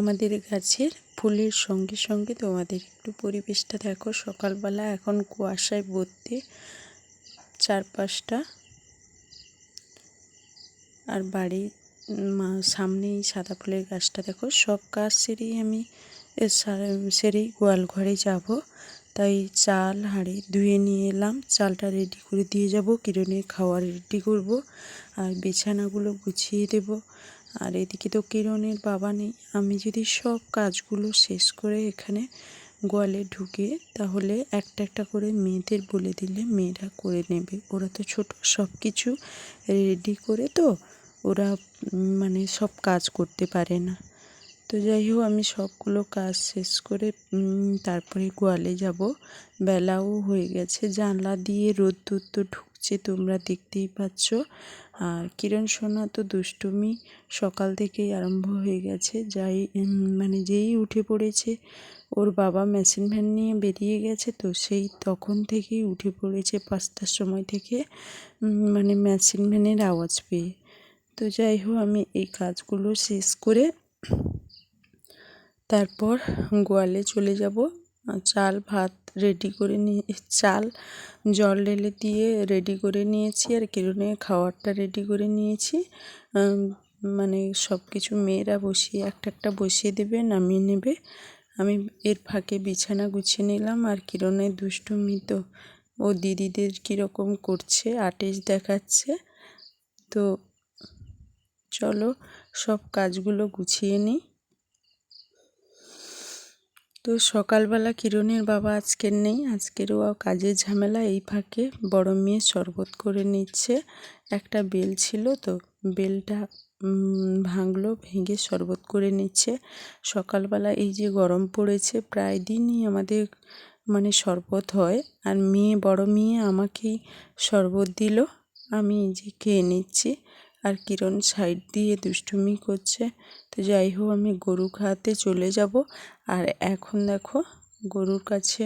আমাদের গাছের ফুলের সঙ্গে সঙ্গে তোমাদের একটু পরিবেশটা দেখো। সকালবেলা এখন কুয়াশায় ভর্তি চারপাশটা। আর বাড়ির সামনেই সাদা ফুলের গাছটা দেখো। সব কাজ সেরেই আমি সেরেই গোয়াল ঘরে যাব। তাই চাল, হাঁড়ি ধুয়ে নিয়ে এলাম। চালটা রেডি করে দিয়ে যাব। কিরণের খাওয়ার রেডি করব। আর বিছানাগুলো গুছিয়ে দেব। আর এদিকে তো কিরণের বাবা নেই। আমি যদি সব কাজগুলো শেষ করে এখানে গোয়ালে ঢুকে তাহলে একটা একটা করে মেয়েদের বলে দিলে মেয়েরা করে নেবে। ওরা তো ছোট সব কিছু রেডি করে তো ওরা মানে সব কাজ করতে পারে না। তো যাই হোক, আমি সবগুলো কাজ শেষ করে তারপরে গোয়ালে যাব। বেলাও হয়ে গেছে, জানলা দিয়ে রোদ্দুর তো ঢুকছে, তোমরা দেখতেই পাচ্ছ। আর কিরণ সোনা তো দুষ্টুমি সকাল থেকেই আরম্ভ হয়ে গেছে। যাই মানে যেই উঠে পড়েছে, ওর বাবা মেশিন ভ্যান নিয়ে বেরিয়ে গেছে তো সেই তখন থেকেই উঠে পড়েছে পাঁচটার সময় থেকে মানে মেশিন ভ্যানের আওয়াজ পেয়ে। তো যাই হোক, আমি এই কাজগুলো শেষ করে তারপর গোয়ালে চলে যাব। চাল, ভাত রেডি করে নিয়ে চাল, জল ঢেলে দিয়ে রেডি করে নিয়েছি আর কিরণে খাওয়ারটা রেডি করে নিয়েছি। মানে সব কিছু মেয়েরা বসিয়ে, একটা একটা বসিয়ে দেবে, নামিয়ে নেবে। আমি এর ফাঁকে বিছানা গুছিয়ে নিলাম আর কিরণের দুষ্টুমি তো, ও দিদিদের কীরকম করছে, আটেশ দেখাচ্ছে। তো চলো সব কাজগুলো গুছিয়ে নিই। তো সকালবেলা কিরণের বাবা আজকের নেই, আজকেরও কাজের ঝামেলা। এই ফাঁকে বড় মেয়ে শরবত করে নিচ্ছে। একটা বেল ছিল তো, বেলটা ভাঙলো, ভেঙে শরবত করে নিচ্ছে। সকালবেলা এই যে গরম পড়েছে, প্রায় দিনই আমাদের মানে শরবত হয়। আর মেয়ে, বড় মেয়ে আমাকেই শরবত দিল। আমি যে খেয়ে নিচ্ছি। আর কিরণ সাইড দিয়ে দুষ্টুমি করছে। তো যাই হোক, আমি গরু খাওয়াতে চলে যাব। আর এখন দেখো, গরুর কাছে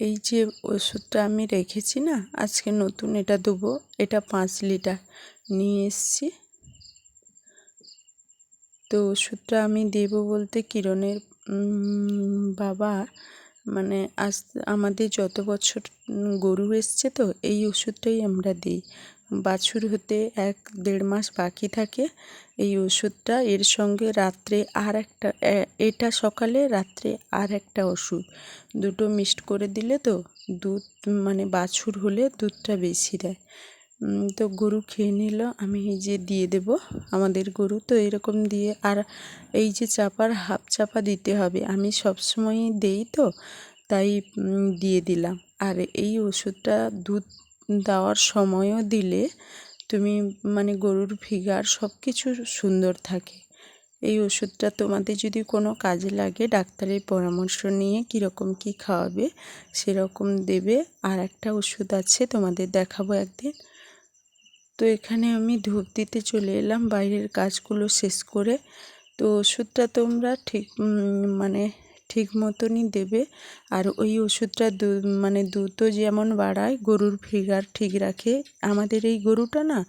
এই যে ওষুধটা আমি রেখেছি না, আজকে নতুন এটা দেবো, এটা পাঁচ লিটার নিয়ে এসছি। তো ওষুধটা আমি দেব বলতে কিরণের বাবা মানে আজ আমাদের যত বছর গরু এসছে তো, এই ওষুধটাই আমরা দিই। বাছুর হতে এক দেড় মাস বাকি থাকে। এই ওষুধটা এর সঙ্গে রাত্রে আর একটা এটা সকালে রাত্রে আর একটা ওষুধ। দুটো মিক্সড করে দিলে তো দুধ মানে বাছুর হলে দুধটা বেশি দেয়। তো গরু খেয়ে নিল, আমি এই যে দিয়ে দেব। আমাদের গরু তো এরকম দিয়ে, আর এই যে চাপার হাফ চাপা দিতে হবে, আমি সবসময়ই দেই তো, তাই দিয়ে দিলাম। আর এই ওষুধটা দুধ দেওয়ার সময়ও দিলে তুমি মানে গরুর ফিগার সব কিছু সুন্দর থাকে। এই ওষুধটা তোমাদের যদি কোনো কাজে লাগে, ডাক্তারের পরামর্শ নিয়ে কীরকম কী খাওয়াবে সেরকম দেবে। আর একটা ওষুধ আছে, তোমাদের দেখাবো একদিন। তো এখানে আমি ধূপ দিতে চলে এলাম, বাইরের কাজগুলো শেষ করে। তো ওষুধটা তোমরা ঠিক মানে ঠিক মতনই দেবে। আর ওই ওষুধটা দু- মানে দুধও যেমন বাড়ায়, গরুর ফিগার ঠিক রাখে। আমাদের এই গরুটা না,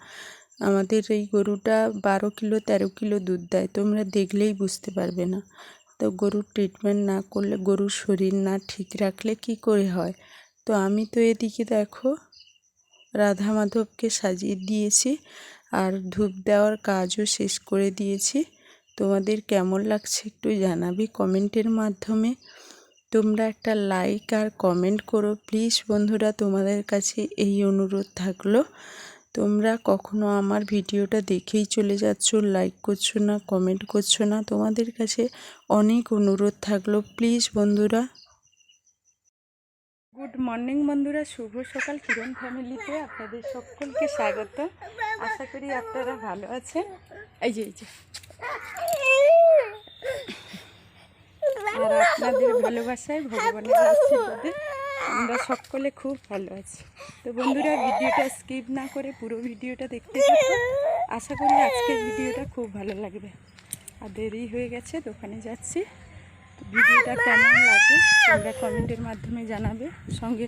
আমাদের এই গরুটা বারো কিলো, তেরো কিলো দুধ দেয়। তোমরা দেখলেই বুঝতে পারবে না। তো গরুর ট্রিটমেন্ট না করলে, গরুর শরীর না ঠিক রাখলে কি করে হয়? তো আমি তো এদিকে দেখো রাধা মাধবকে সাজিয়ে দিয়েছি। আর ধূপ দেওয়ার কাজও শেষ করে দিয়েছি। তোমাদের কেমন লাগছে একটু জানাবি কমেন্টের মাধ্যমে। তোমরা একটা লাইক আর কমেন্ট করো। প্লিজ বন্ধুরা, তোমাদের কাছে এই অনুরোধ থাকল। তোমরা কখনো আমার ভিডিওটা দেখেই চলে যাচ্ছ, লাইক করছ না, কমেন্ট করছ না, তোমাদের কাছে অনেক অনুরোধ থাকল। প্লিজ বন্ধুরা। গুড মর্নিং বন্ধুরা, শুভ সকাল। কিরণ ফ্যামিলিতে আপনাদের সকলকে স্বাগত। আশা করি আপনারা ভালো আছেন। এই যে এই যে। আর আপনাদের ভালোবাসায় ভগবানের আশীর্বাদে আমরা সকলে খুব ভালো আছি। তো বন্ধুরা ভিডিওটা স্কিপ না করে পুরো ভিডিওটা দেখতে থাকো। আশা করি আজকের ভিডিওটা খুব ভালো লাগবে। আর দেরি হয়ে গেছে দোকানে যাচ্ছি। ভিডিওটা কেমন লাগে তোমরা কমেন্টের মাধ্যমে জানাবে সঙ্গে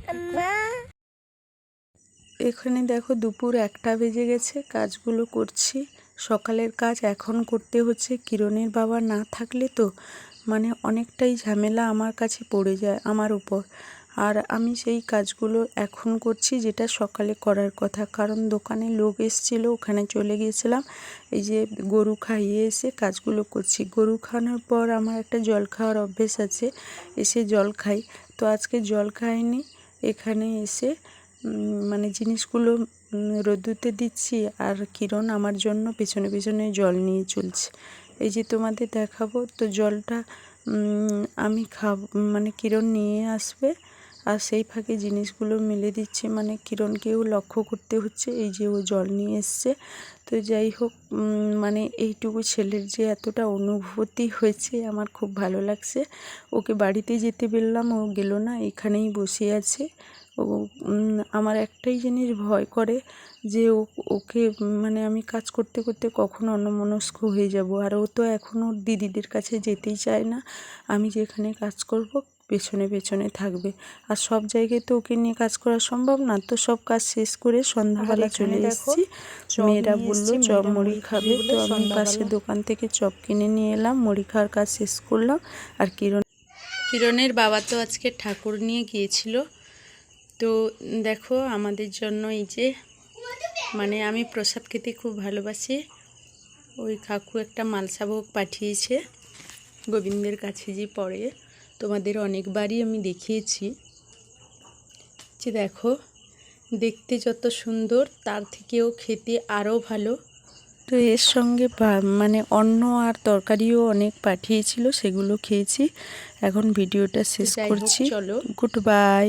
এখানে দেখো দুপুর একটা বেজে গেছে কাজগুলো করছি। সকালের কাজ এখন করতে হচ্ছে। কিরণের বাবা না থাকলে তো মানে অনেকটাই ঝামেলা আমার কাছে পড়ে যায় আমার উপর। আর আমি সেই কাজগুলো এখন করছি যেটা সকালে করার কথা। কারণ দোকানে লোক এসেছিল, ওখানে চলে গিয়েছিলাম। এই যে গরু খাইয়ে এসে কাজগুলো করছি। গরু খাওয়ানোর পর আমার একটা জল খাওয়ার অভ্যেস আছে, এসে জল খাই। তো আজকে জল খাইনি, এখানে এসে মানে জিনিসগুলো রোদ্দুতে দিচ্ছি আর কিরণ আমার জন্য পেছনে পেছনে জল নিয়ে চলছে। এই যে তোমাদের দেখাবো তো জলটা আমি খাব মানে কিরণ নিয়ে আসবে। আর সেই ফাঁকে জিনিসগুলো মেলে দিচ্ছে। মানে কিরণকেও লক্ষ্য করতে হচ্ছে, এই যে ও জল নিয়ে এসছে। তো যাই হোক মানে এইটুকু ছেলের যে এতটা অনুভূতি হয়েছে আমার খুব ভালো লাগছে। ওকে বাড়িতে যেতে বললাম, ও গেল না, এখানেই বসে আছে। ও আমার একটাই জিনিস ভয় করে যে ওকে মানে আমি কাজ করতে করতে কখন অন্যমনস্ক হয়ে যাব। আর ও তো এখনও দিদিদের কাছে যেতেই চায় না। আমি যেখানে কাজ করব পেছনে পেছনে থাকবে। আর সব জায়গায় তো ওকে নিয়ে কাজ করা সম্ভব না তো সব কাজ শেষ করে সন্ধ্যাবেলা চলে এসেছি। মেয়েরা বলল চপ মুড়ি খাবে। তো আমি পাশে দোকান থেকে চপ কিনে নিয়ে এলাম মুড়ি খাওয়ার কাজ শেষ করলাম। আর কিরণ কিরণের বাবা তো আজকে ঠাকুর নিয়ে গিয়েছিল। তো দেখো আমাদের জন্য এই যে মানে আমি প্রসাদ খেতে খুব ভালোবাসি। ওই কাকু একটা মালসা ভোগ পাঠিয়েছে গোবিন্দের কাছে যে পড়ে। তোমাদের অনেকবারই আমি দেখিয়েছি যে দেখো দেখতে যত সুন্দর তার থেকেও খেতে আরও ভালো। তো এর সঙ্গে মানে অন্য আর তরকারিও অনেক পাঠিয়েছিল সেগুলো খেয়েছি। এখন ভিডিওটা শেষ করছি। চলো। Good bye